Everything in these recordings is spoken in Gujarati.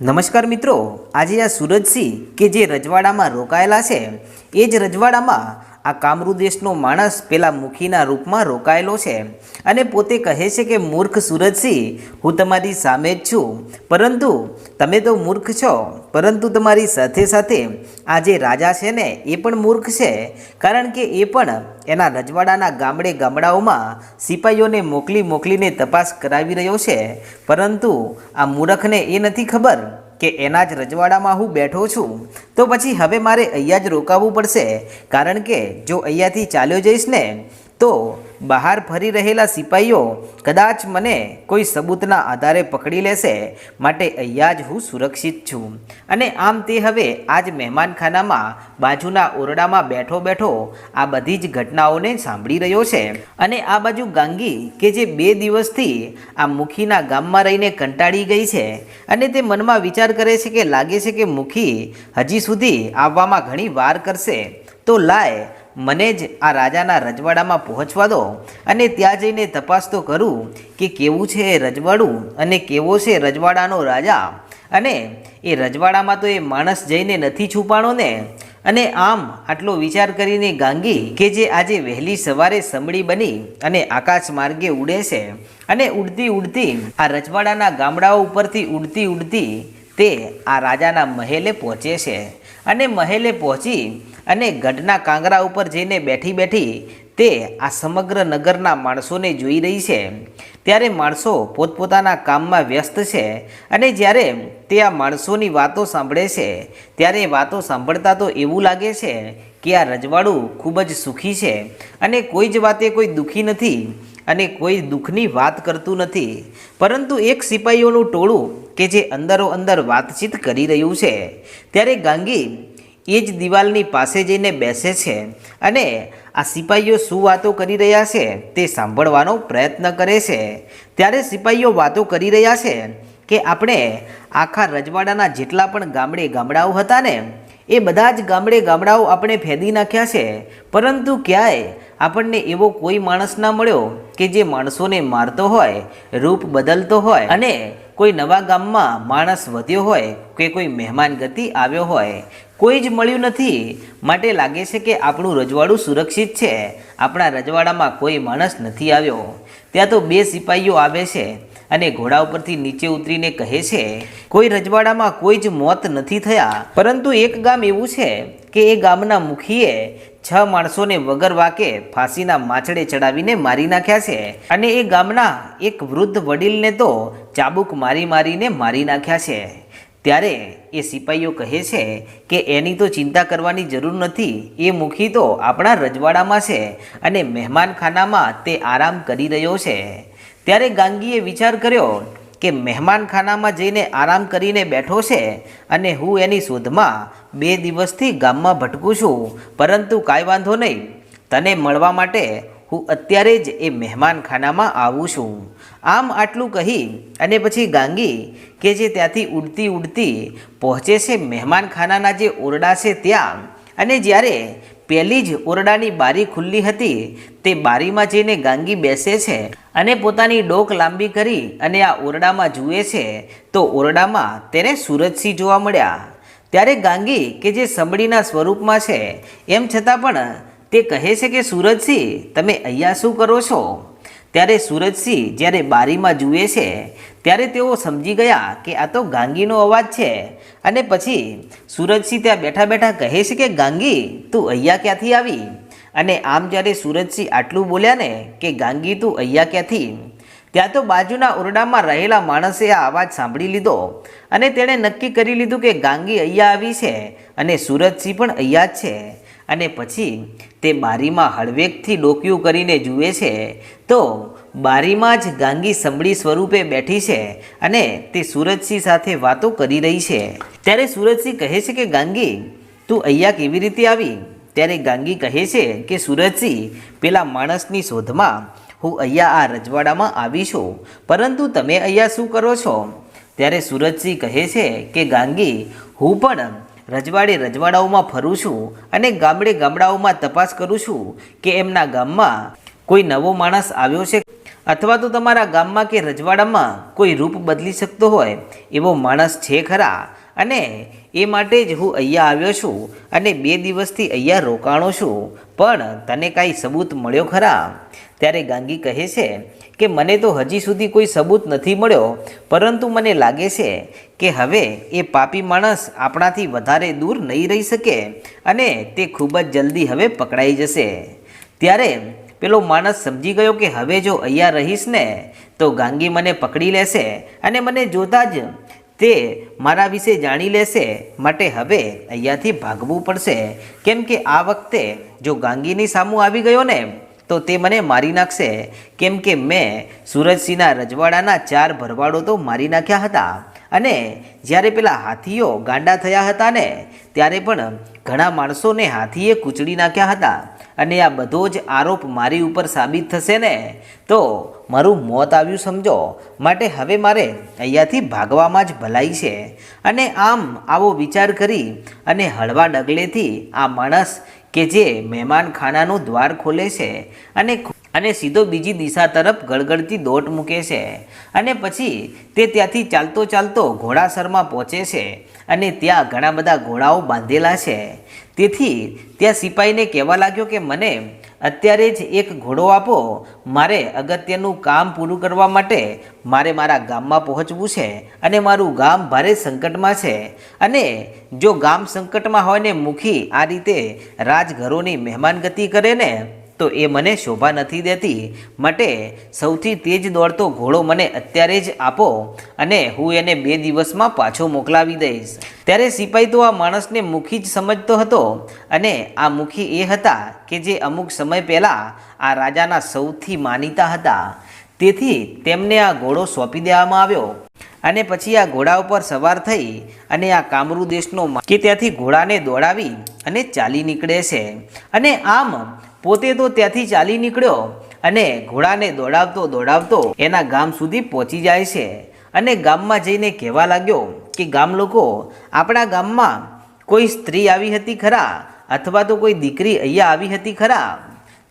નમસ્કાર મિત્રો આજે આ સુરજસિંહ કે જે રજવાડામાં રોકાયેલા છે એ જ રજવાડામાં આ કામરૂ દેશનો માણસ પેલા મુખીના રૂપમાં રોકાયેલો છે. અને પોતે કહે છે કે, મૂર્ખ સુરજસિંહ, હું તમારી સામે જ છું. પરંતુ તમે તો મૂર્ખ છો. પરંતુ તમારી સાથે સાથે આ જે રાજા છે ને, એ પણ મૂર્ખ છે. કારણ કે એ પણ એના રજવાડાના ગામડે ગામડાઓમાં સિપાહીઓને મોકલી મોકલીને તપાસ કરાવી રહ્યો છે. પરંતુ આ મૂર્ખને એ નથી ખબર. કે એના જ રજવાડામાં હું બેઠો છું, તો પછી હવે મારે અહીંયા જ રોકાવું પડશે. કારણ કે જો અહીંયાથી ચાલ્યો જઈશ ને, તો બહાર ફરી રહેલા સિપાહીઓ કદાચ મને કોઈ સબૂતના આધારે પકડી લેશે માટે અહીંયા જ હું સુરક્ષિત છું. અને આમ તે હવે આજ મહેમાનખાનામાં, બાજુના ઓરડામાં બેઠો બેઠો આ બધી જ ઘટનાઓને સાંભળી રહ્યો છે. અને આ બાજુ ગાંગી કે જે બે દિવસથી આ મુખીના ગામમાં રહીને કંટાળી ગઈ છે અને તે મનમાં વિચાર કરે છે કે લાગે છે કે મુખી હજી સુધી આવવામાં ઘણી વાર કરશે. તો લાય મને જ આ રાજાના રજવાડામાં પહોંચવા દો અને ત્યાં જઈને તપાસ તો કરું કે કેવું છે એ રજવાડું અને કેવો છે રજવાડાનો રાજા. અને એ રજવાડામાં તો એ માણસ જઈને નથી છુપાણો ને અને આમ આટલો વિચાર કરીને ગાંગી કે જે આજે વહેલી સવારે સમડી બની અને આકાશ માર્ગે ઉડે છે. અને ઉડતી ઉડતી આ રજવાડાના ગામડાઓ ઉપરથી ઉડતી ઉડતી તે આ રાજાના મહેલે પહોંચે છે. અને મહેલે પહોંચી અને ગઢના કાંગરા ઉપર જઈને બેઠી બેઠી તે આ સમગ્ર નગરના માણસોને જોઈ રહી છે. ત્યારે માણસો પોતપોતાના કામમાં વ્યસ્ત છે અને જ્યારે તે આ માણસોની વાતો સાંભળે છે, ત્યારે વાતો સાંભળતા તો એવું લાગે છે કે આ રજવાડું ખૂબ જ સુખી છે અને કોઈ જ વાતે કોઈ દુઃખી નથી. અને કોઈ દુઃખની વાત કરતું નથી. પરંતુ એક સિપાહીઓનું ટોળું કે જે અંદરો અંદર વાતચીત કરી રહ્યું છે, ત્યારે ગાંગી એ જ દિવાલની પાસે જઈને બેસે છે અને આ સિપાહીઓ શું વાતો કરી રહ્યા છે તે સાંભળવાનો પ્રયત્ન કરે છે. ત્યારે સિપાહીઓ વાતો કરી રહ્યા છે કે આપણે આખા રજવાડાના જેટલા પણ ગામડે ગામડાઓ હતા ને એ બધા જ ગામડે ગામડાઓ આપણે ફેદી નાખ્યા છે. પરંતુ ક્યાંય આપણને એવો કોઈ માણસ ના મળ્યો કે જે માણસોને મારતો હોય, રૂપ બદલતો હોય અને કોઈ નવા ગામમાં માણસ વધ્યો હોય કે કોઈ મહેમાન ગતિ આવ્યો હોય, કોઈ જ મળ્યું નથી. માટે લાગે છે કે આપણું રજવાડું સુરક્ષિત છે. આપણા રજવાડામાં કોઈ માણસ નથી આવ્યો. ત્યાં તો બે સિપાહીઓ આવે છે. અને ઘોડા ઉપરથી નીચે ઉતરીને કહે છે, કોઈ રજવાડામાં કોઈ જ મોત નથી થયા. પરંતુ એક ગામ એવું છે કે એ ગામના મુખીએ છ માણસોને વગર વાકે ફાંસીના માછડે ચડાવીને મારી નાખ્યા છે. અને એ ગામના એક વૃદ્ધ વડીલને તો ચાબુક મારી મારીને મારી નાખ્યા છે. ત્યારે એ સિપાહીઓ કહે છે કે એની તો ચિંતા કરવાની જરૂર નથી. એ મુખી તો આપણા રજવાડામાં છે અને મહેમાનખાનામાં તે આરામ કરી રહ્યો છે. ત્યારે ગાંગીએ વિચાર કર્યો કે મહેમાનખાનામાં જઈને આરામ કરીને બેઠો છે અને હું એની શોધમાં બે દિવસથી ગામમાં ભટકું છું, પરંતુ કાંઈ વાંધો નહીં. તને મળવા માટે હું અત્યારે જ એ મહેમાનખાનામાં આવું છું. આમ આટલું કહી અને પછી ગાંગી, કે જે ત્યાંથી ઉડતી ઉડતી પહોંચે છે મહેમાનખાનાના જે ઓરડા છે ત્યાં, અને જ્યારે પહેલી જ ઓરડાની બારી ખુલ્લી હતી. તે બારીમાં જઈને ગાંગી બેસે છે અને પોતાની ડોક લાંબી કરી અને આ ઓરડામાં જુએ છે. તો ઓરડામાં તેને સુરજસિંહ જોવા મળ્યા. ત્યારે ગાંગી કે જે સમડીના સ્વરૂપમાં છે, એમ છતાં પણ તે કહે છે કે, સુરજસિંહ, તમે અહીંયા શું કરો છો? ત્યારે સુરજસિંહ જ્યારે બારીમાં જુએ છે, ત્યારે તેઓ સમજી ગયા કે આ તો ગાંગીનો અવાજ છે. અને પછી સુરજસિંહ ત્યાં બેઠા બેઠા કહે છે કે, ગાંગી, તું અહીંયા ક્યાંથી આવી? અને આમ જ્યારે સુરજસિંહ આટલું બોલ્યા ને કે, ગાંગી, તું અહીંયા ક્યાંથી? ત્યાં તો બાજુના ઓરડામાં રહેલા માણસે આ અવાજ સાંભળી લીધો અને તેણે નક્કી કરી લીધું કે, ગાંગી અહીંયા આવી છે અને સુરજસિંહ પણ અહીંયા જ છે. અને પછી તે બારીમાં હળવેકથી ડોક્યું કરીને જુએ છે, તો બારીમાં જ ગાંગી સંભળી સ્વરૂપે બેઠી છે અને તે સુરજસિંહ સાથે વાતો કરી રહી છે. ત્યારે સુરજસિંહ કહે છે કે, ગાંગી, તું અહીંયા કેવી રીતે આવી? ત્યારે ગાંગી કહે છે કે, સુરજસિંહ, પેલા માણસની શોધમાં હું અહીંયા આ રજવાડામાં આવી છું. પરંતુ તમે અહીંયા શું કરો છો? ત્યારે સુરજસિંહ કહે છે કે, ગાંગી, હું પણ રજવાડે રજવાડાઓમાં ફરું છું અને ગામડે ગામડાઓમાં તપાસ કરું છું કે એમના ગામમાં કોઈ નવો માણસ આવ્યો છે અથવા તો તમારા ગામમાં કે રજવાડામાં કોઈ રૂપ બદલી શકતો હોય એવો માણસ છે ખરા. અને એ માટે જ હું અહીંયા આવ્યો છું અને બે દિવસથી અહીંયા રોકાણો છું. પણ તને કાંઈ સબૂત મળ્યો ખરા? ત્યારે ગાંગી કહે છે કે મને તો હજી સુધી કોઈ સબૂત નથી મળ્યો, પરંતુ મને લાગે છે કે હવે એ પાપી માણસ આપણાથી વધારે દૂર નહીં રહી શકે અને તે ખૂબ જ જલ્દી હવે પકડાઈ જશે. ત્યારે પેલો માણસ સમજી ગયો કે હવે જો અહીંયા રહીશ ને, તો ગાંગી મને પકડી લેશે અને મને જોતા જ તે મારા વિશે જાણી લેશે, માટે હવે અહીંયાથી ભાગવું પડશે. કેમ કે આ વખતે જો ગાંગીની સામું આવી ગયો ને તો તે મને મારી નાખશે. કેમ કે મેં સુરજસિંહના રજવાડાના ચાર ભરવાડો તો મારી નાખ્યા હતા. અને જ્યારે પેલા હાથીઓ ગાંડા થયા હતા ને, ત્યારે પણ ઘણા માણસોને હાથીએ કૂચડી નાખ્યા હતા. અને આ બધો જ આરોપ મારી ઉપર સાબિત થશે ને, તો મારું મોત આવ્યું સમજો. માટે હવે મારે અહીંયાથી ભાગવામાં જ ભલાઈ છે. અને આમ આવો વિચાર કરી અને હળવા ડગલેથી આ માણસ કે જે મહેમાનખાનાનું દ્વાર ખોલે છે અને અને સીધો બીજી દિશા તરફ ગળગળતી દોટ મૂકે છે. અને પછી તે ત્યાંથી ચાલતો ચાલતો ઘોડાસરમાં પહોંચે છે અને ત્યાં ઘણા બધા ઘોડાઓ બાંધેલા છે. તેથી ત્યાં સિપાહીને કહેવા લાગ્યો કે, મને અત્યારે જ એક ઘોડો આપો. મારે અગત્યનું કામ પૂરું કરવા માટે મારે મારા ગામમાં પહોંચવું છે અને મારું ગામ ભારે સંકટમાં છે. અને જો ગામ સંકટમાં હોય ને મુખી આ રીતે રાજઘરોની મહેમાનગતિ કરે ને, તો એ મને શોભા નથી દેતી. માટે સૌથી તેજ દોડતો ઘોડો મને અત્યારે જ આપો અને હું એને બે દિવસમાં પાછો મોકલાવી દઈશ. ત્યારે સિપાઈ તો આ માણસને મુખી જ સમજતો હતો અને આ મુખી એ હતા કે જે અમુક સમય પહેલાં આ રાજાના સૌથી માનીતા હતા. તેથી તેમને આ ઘોડો સોંપી દેવામાં આવ્યો અને પછી આ ઘોડા ઉપર સવાર થઈ અને આ કામરૂ દેશનો કે ત્યાંથી ઘોડાને દોડાવી અને ચાલી નીકળે છે. અને આમ પોતે તો ત્યાંથી ચાલી નીકળ્યો અને ઘોડાને દોડાવતો દોડાવતો એના ગામ સુધી પહોંચી જાય છે અને ગામમાં જઈને કહેવા લાગ્યો કે ગામ લોકો, આપણા ગામમાં કોઈ સ્ત્રી આવી હતી ખરા અથવા તો કોઈ દીકરી અહીંયા આવી હતી ખરા?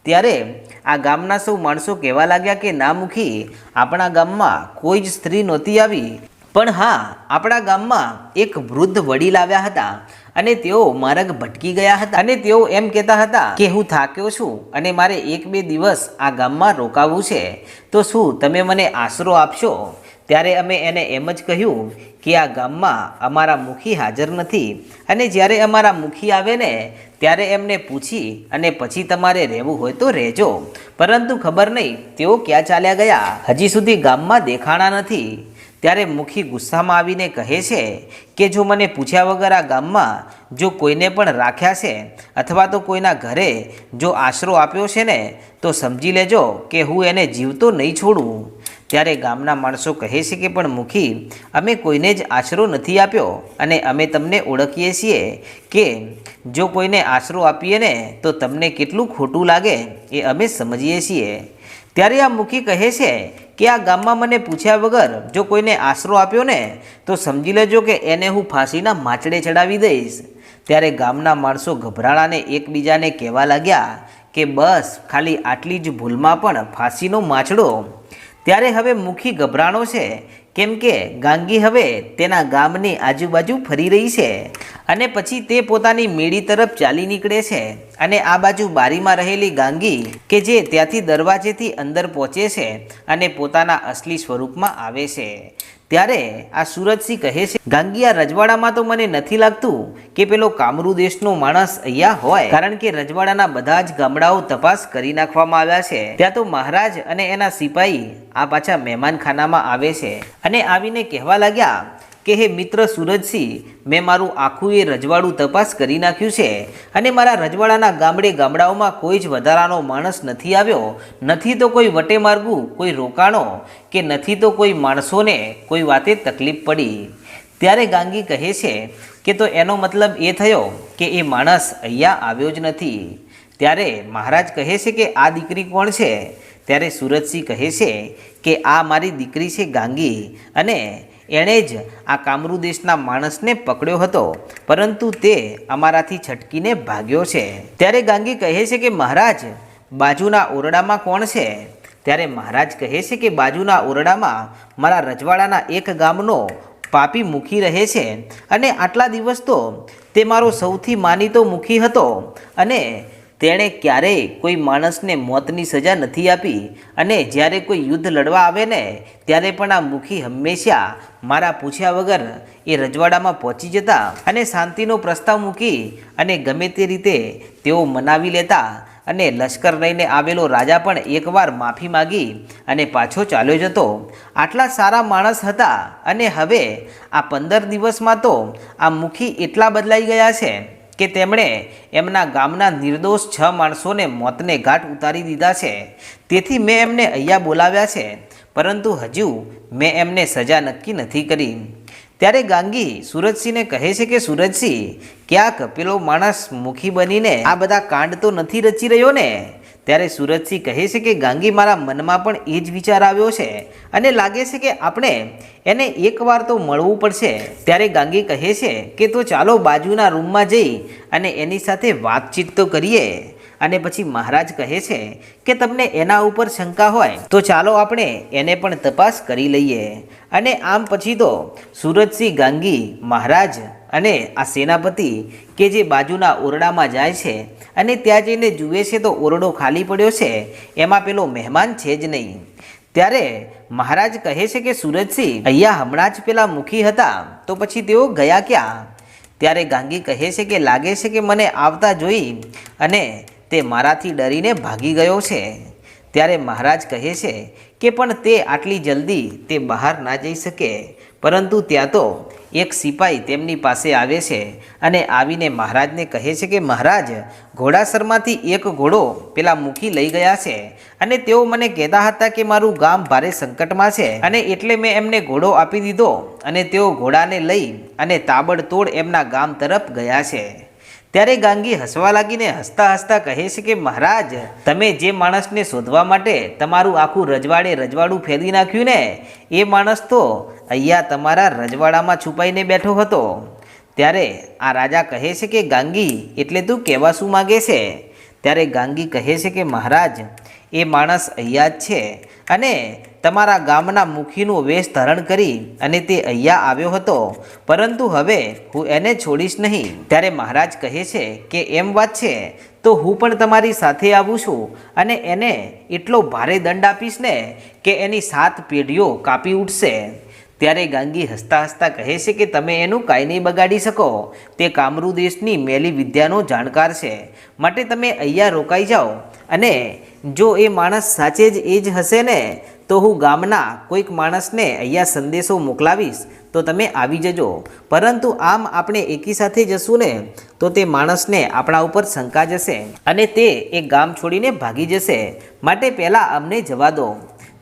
ત્યારે આ ગામના સૌ માણસો કહેવા લાગ્યા કે, ના મુખી, આપણા ગામમાં કોઈ જ સ્ત્રી નહોતી આવી. પણ હા, આપણા ગામમાં એક વૃદ્ધ વડીલ આવ્યા હતા અને તેઓ માર્ગ ભટકી ગયા હતા. અને તેઓ એમ કહેતા હતા કે, હું થાક્યો છું અને મારે એક બે દિવસ આ ગામમાં રોકાવું છે. તો શું તમે મને આશરો આપશો? ત્યારે અમે એને એમ જ કહ્યું કે આ ગામમાં અમારા મુખી હાજર નથી. અને જ્યારે અમારા મુખી આવે ને, ત્યારે એમને પૂછી અને પછી તમારે રહેવું હોય તો રહેજો. પરંતુ ખબર નહીં, તેઓ ક્યાં ચાલ્યા ગયા? હજી સુધી ગામમાં દેખાણા નથી. ત્યારે મુખી ગુસ્સામાં આવીને કહે છે કે જો મને પૂછ્યા વગર આ ગામમાં જો કોઈને પણ રાખ્યા છે અથવા તો કોઈના ઘરે જો આશરો આપ્યો છે ને, તો સમજી લેજો કે હું એને જીવતો નહીં છોડું. ત્યારે ગામના માણસો કહે છે કે, પણ મુખી, અમે કોઈને જ આશરો નથી આપ્યો અને અમે તમને ઓળખીએ છીએ કે જો કોઈને આશરો આપીએ ને, તો તમને કેટલું ખોટું લાગે એ અમે સમજીએ છીએ. ત્યારે આ મુખી કહે છે કે, આ ગામમાં મને પૂછ્યા વગર જો કોઈને આશરો આપ્યો ને, તો સમજી લેજો કે એને હું ફાંસીના માચડે ચડાવી દઈશ. ત્યારે ગામના માણસો ગભરાળાને એકબીજાને કહેવા લાગ્યા કે, બસ, ખાલી આટલી જ ભૂલમાં પણ ફાંસીનો માછડો ત્યારે હવે મુખી ગભરાણો છે. કેમ કે ગાંગી હવે તેના ગામની આજુબાજુ ફરી રહી છે અને પછી તે પોતાની મેળી તરફ ચાલી નીકળે છે અને આ બાજુ બારીમાં રહેલી ગાંગી કે જે ત્યાંથી દરવાજેથી અંદર પહોંચે છે અને પોતાના અસલી સ્વરૂપમાં આવે છે. ત્યારે આ સુરજસિંહ કહે છે ગાંગી આ રજવાડામાં તો મને નથી લાગતું કે પેલો કામરૂ દેશનો માણસ અહીંયા હોય. કારણ કે રજવાડાના બધા જ ગામડાઓ તપાસ કરી નાખવામાં આવ્યા છે. ત્યાં તો મહારાજ અને એના સિપાહી આ પાછા મહેમાનખાનામાં આવે છે. અને આવીને કહેવા લાગ્યા કે હે મિત્ર સુરજસિંહ, મેં મારું આખું એ રજવાડું તપાસ કરી નાખ્યું છે અને મારા રજવાડાના ગામડે ગામડાઓમાં કોઈ જ વધારાનો માણસ નથી આવ્યો. નથી તો કોઈ વટે માર્ગું, કોઈ રોકાણો કે નથી તો કોઈ માણસોને કોઈ વાતે તકલીફ પડી. ત્યારે ગાંગી કહે છે કે તો એનો મતલબ એ થયો કે એ માણસ અહીંયા આવ્યો જ નથી. ત્યારે મહારાજ કહે છે કે આ દીકરી કોણ છે? ત્યારે સુરજસિંહ કહે છે કે આ મારી દીકરી છે ગાંગી અને એણે જ આ કામરૂ દેશના માણસને પકડ્યો હતો. પરંતુ તે અમારાથી છટકીને ભાગ્યો છે. ત્યારે ગાંગી કહે છે કે, મહારાજ, બાજુના ઓરડામાં કોણ છે? ત્યારે મહારાજ કહે છે કે, બાજુના ઓરડામાં મારા રજવાડાના એક ગામનો પાપી મુખી રહે છે. અને આટલા દિવસ તો તે મારો સૌથી માનીતો મુખી હતો. અને તેણે ક્યારેય કોઈ માણસને મોતની સજા નથી આપી અને જ્યારે કોઈ યુદ્ધ લડવા આવે ને, ત્યારે પણ આ મુખી હંમેશા મારા પૂછ્યા વગર એ રજવાડામાં પહોંચી જતા અને શાંતિનો પ્રસ્તાવ મૂકી અને ગમે તે રીતે તેઓ મનાવી લેતા અને લશ્કર લઈને આવેલો રાજા પણ એકવાર માફી માગી અને પાછો ચાલ્યો જતો. આટલા સારા માણસ હતા અને હવે આ પંદર દિવસમાં તો આ મુખી એટલા બદલાઈ ગયા છે. કે તેમણે એમના ગામના નિર્દોષ છ માણસોને મોતને ઘાટ ઉતારી દીધા છે. તેથી મેં એમને અહીંયા બોલાવ્યા છે, પરંતુ હજુ મેં એમને સજા નક્કી નથી કરી. ત્યારે ગાંગી સુરજસિંહને કહે છે કે, સુરજસિંહ, ક્યાંક પેલો માણસ મુખી બનીને આ બધા કાંડ તો નથી રચી રહ્યો ને? ત્યારે સુરજસિંહ કહે છે કે ગાંગી મારા મનમાં પણ એ જ વિચાર આવ્યો છે અને લાગે છે કે આપણે એને એકવાર તો મળવું પડશે. ત્યારે ગાંગી કહે છે કે તો ચાલો બાજુના રૂમમાં જઈ અને એની સાથે વાતચીત તો કરીએ. અને પછી મહારાજ કહે છે કે તમને એના ઉપર શંકા હોય તો ચાલો આપણે એને પણ તપાસ કરી લઈએ. અને આમ પછી તો સુરજસિંહ ગાંગી મહારાજ અને આ સેનાપતિ કે જે બાજુના ઓરડામાં જાય છે અને ત્યાં જઈને જુએ છે તો ઓરડો ખાલી પડ્યો છે, એમાં પેલો મહેમાન છે જ નહીં. ત્યારે મહારાજ કહે છે કે, સુરજસિંહ, અહીંયા હમણાં જ પેલા મુખી હતા, તો પછી તેઓ ગયા ક્યાં? ત્યારે ગાંગી કહે છે કે, લાગે છે કે મને આવતા જોઈ અને તે મારાથી ડરીને ભાગી ગયો છે. ત્યારે મહારાજ કહે છે કે, પણ તે આટલી જલ્દી તે બહાર ના જઈ શકે, પરંતુ ત્યાં તો એક સિપાઈ તેમની પાસે આવે છે અને આવીને મહારાજને કહે છે કે, મહારાજ, ઘોડાસરમાંથી એક ઘોડો પેલા મૂકી લઈ ગયા છે અને તેઓ મને કહેતા હતા કે મારું ગામ ભારે સંકટમાં છે અને એટલે મેં એમને ઘોડો આપી દીધો અને તેઓ ઘોડાને લઈ અને તાબડતોડ એમના ગામ તરફ ગયા છે. ત્યારે ગાંગી હસવા લાગીને હસતા હસતા કહે છે કે, મહારાજ, તમે જે માણસને શોધવા માટે તમારું આખું રજવાડે રજવાડું ફેરવી નાખ્યું ને, એ માણસ તો અહીંયા તમારા રજવાડામાં છુપાઈને બેઠો હતો. ત્યારે આ રાજા કહે છે કે, ગાંગી, એટલે તું કહેવા શું માગે છે? ત્યારે ગાંગી કહે છે કે, મહારાજ, એ માણસ અહીંયા જ છે અને તમારા ગામના મુખીનું વેશ ધારણ કરી અને તે અહીંયા આવ્યો હતો. પરંતુ હવે હું એને છોડીશ નહીં. ત્યારે મહારાજ કહે છે કે, એમ વાત છે, તો હું પણ તમારી સાથે આવું છું અને એને એટલો ભારે દંડ આપીશ ને કે એની સાત પેઢીઓ કાપી ઉઠશે. ત્યારે ગાંગી હસતા હસતા કહે છે કે તમે એનું કાંઈ નહીં બગાડી શકો. તે કામરૂ દેશની મેલી વિદ્યાનો જાણકાર છે. માટે તમે અહીંયા રોકાઈ જાઓ. અને જો એ માણસ સાચે જ એ જ હશે ને, તો હું ગામના કોઈક માણસને અહીંયા સંદેશો મોકલાવીશ, તો તમે આવી જજો. પરંતુ આમ આપણે એકી સાથે જશું ને, તો તે માણસને આપણા ઉપર શંકા જશે. અને તે એ ગામ છોડીને ભાગી જશે. માટે પહેલાં અમને જવા દો.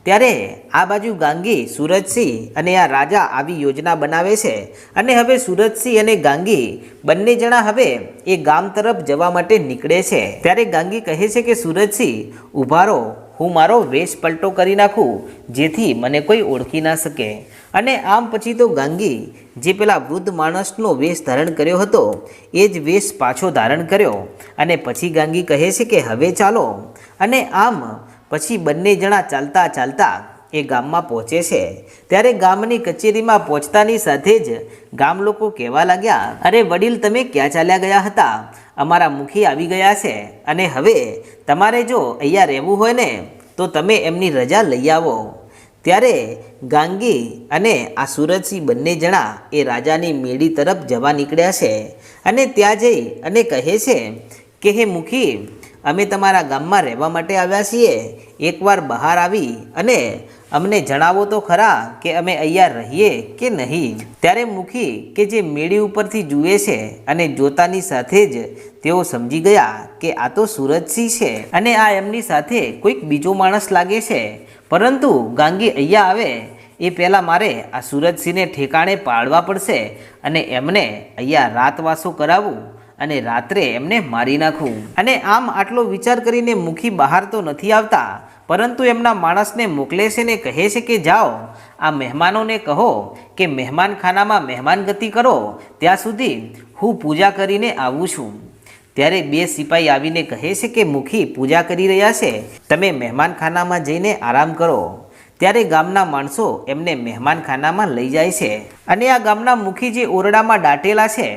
ત્યારે આ બાજુ ગાંગી, સુરજસિંહ અને આ રાજા આવી યોજના બનાવે છે. અને હવે સુરજસિંહ અને ગાંગી બંને જણા હવે એ ગામ તરફ જવા માટે નીકળે છે. ત્યારે ગાંગી કહે છે કે, સુરજસિંહ ઊભા રહો હું મારો વેશ પલટો કરી નાખું, જેથી મને કોઈ ઓળખી ના શકે. અને આમ પછી તો ગાંગી, જે પેલા વૃદ્ધ માણસનો વેશ ધારણ કર્યો હતો, એ જ વેશ પાછો ધારણ કર્યો. અને પછી ગાંગી કહે છે કે, હવે ચાલો. અને આમ પછી બંને જણા ચાલતા ચાલતા એ ગામમાં પહોંચે છે. ત્યારે ગામની કચેરીમાં પહોંચતાની સાથે જ ગામ લોકો કહેવા લાગ્યા, અરે વડીલ, તમે ક્યાં ચાલ્યા ગયા હતા? અમારા મુખી આવી ગયા છે. અને હવે તમારે જો અહીંયા રહેવું હોય ને, તો તમે એમની રજા લઈ આવો. ત્યારે ગાંગી અને આ સુરજસિંહ બંને જણા એ રાજાની મેળી તરફ જવા નીકળ્યા છે. અને ત્યાં જઈ અને કહે છે કે, હે મુખી અમે તમારા ગામમાં રહેવા માટે આવ્યા છીએ. એકવાર બહાર આવી અને અમને જણાવો તો ખરા કે અમે અહીંયા રહીએ કે નહીં. ત્યારે મુખી કે જે મેળી ઉપરથી જુએ છે અને જોતાની સાથે જ તેઓ સમજી ગયા કે આ તો સુરજસિંહ છે અને આ એમની સાથે કોઈક બીજો માણસ લાગે છે. પરંતુ ગાંગી અહીંયા આવે એ પહેલાં મારે આ સુરજસિંહને ઠેકાણે પાડવા પડશે અને એમને અહીંયા રાતવાસો કરાવવું અને રાત્રે એમને મારી નાખવું અને આમ આટલો વિચાર કરીને મુખી બહાર તો નથી આવતા, પરંતુ એમના માણસને મોકલે છે ને કહે છે કે જાઓ. આ મહેમાનોને કહો કે મહેમાનખાનામાં મહેમાન ગતિ કરો, ત્યાં સુધી હું પૂજા કરીને આવું છું. ત્યારે બે સિપાઈ આવીને કહે છે કે મુખી પૂજા કરી રહ્યા છે, તમે મહેમાનખાનામાં જઈને આરામ કરો. ત્યારે ગામના માણસો એમને મહેમાનખાનામાં લઈ જાય છે. અને આ ગામના મુખી જે ઓરડામાં દાટેલા છે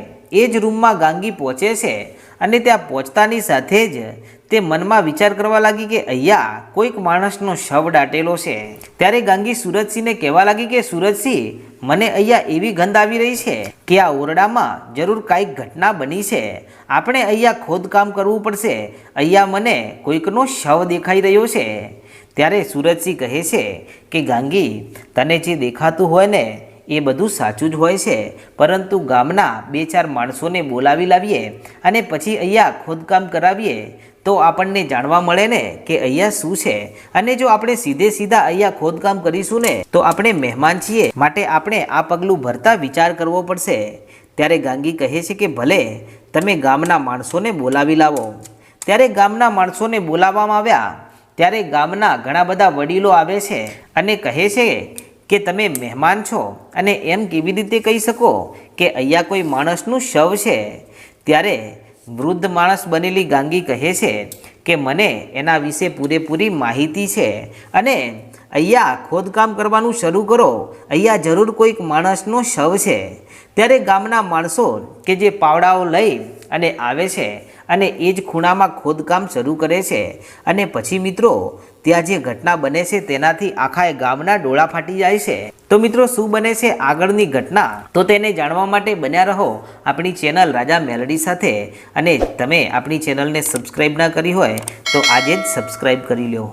એ જ રૂમમાં ગાંગી પહોંચે છે અને ત્યાં પહોંચતાની સાથે જ તે મનમાં વિચાર કરવા લાગી કે અહીંયા કોઈક માણસનો શવ દાટેલો છે. ત્યારે ગાંગી સુરજસિંહને કહેવા લાગી કે સુરજસિંહ, મને અહીંયા એવી ગંધ આવી રહી છે કે આ ઓરડામાં જરૂર કાંઈક ઘટના બની છે. આપણે અહીંયા ખોદકામ કરવું પડશે. અહીંયા મને કોઈકનો શવ દેખાઈ રહ્યો છે. ત્યારે સુરજસિંહ કહે છે કે ગાંગી, તને જે દેખાતું હોય ને એ બધું સાચું જ હોય છે. પરંતુ ગામના બે ચાર માણસોને બોલાવી લાવીએ અને પછી અહીંયા ખોદકામ કરાવીએ, તો આપણને જાણવા મળે ને કે અહીંયા શું છે. અને જો આપણે સીધે સીધા અહીંયા ખોદકામ કરીશું ને, તો આપણે મહેમાન છીએ. માટે આપણે આ પગલું ભરતા વિચાર કરવો પડશે. ત્યારે ગાંગી કહે છે કે, ભલે, તમે ગામના માણસોને બોલાવી લાવો. ત્યારે ગામના માણસોને બોલાવવામાં આવ્યા. ત્યારે ગામના ઘણા બધા વડીલો આવે છે અને કહે છે કે તમે મહેમાન છો અને એમ કેવી રીતે કહી શકો કે અહીંયા કોઈ માણસનું શવ છે? ત્યારે વૃદ્ધ માણસ બનેલી ગાંગી કહે છે કે મને એના વિશે પૂરેપૂરી માહિતી છે અને અહીંયા ખોદકામ કરવાનું શરૂ કરો. અહીંયા જરૂર કોઈક માણસનો શવ છે. ત્યારે ગામના માણસો કે જે પાવડાઓ લઈ અને આવે છે અને એ જ ખૂણામાં ખોદકામ શરૂ કરે છે. અને પછી મિત્રો, ત્યાં જે ઘટના બને છે તેનાથી આખા ગામના ડોળા ફાટી જાય છે. તો મિત્રો, શું બને છે આગળની ઘટના? તો તેને જાણવા માટે બન્યા રહો આપણી ચેનલ રાજા મેલડી સાથે. અને તમે આપણી ચેનલને સબસ્ક્રાઈબ ના કરી હોય, તો આજે જ સબસ્ક્રાઈબ કરી લો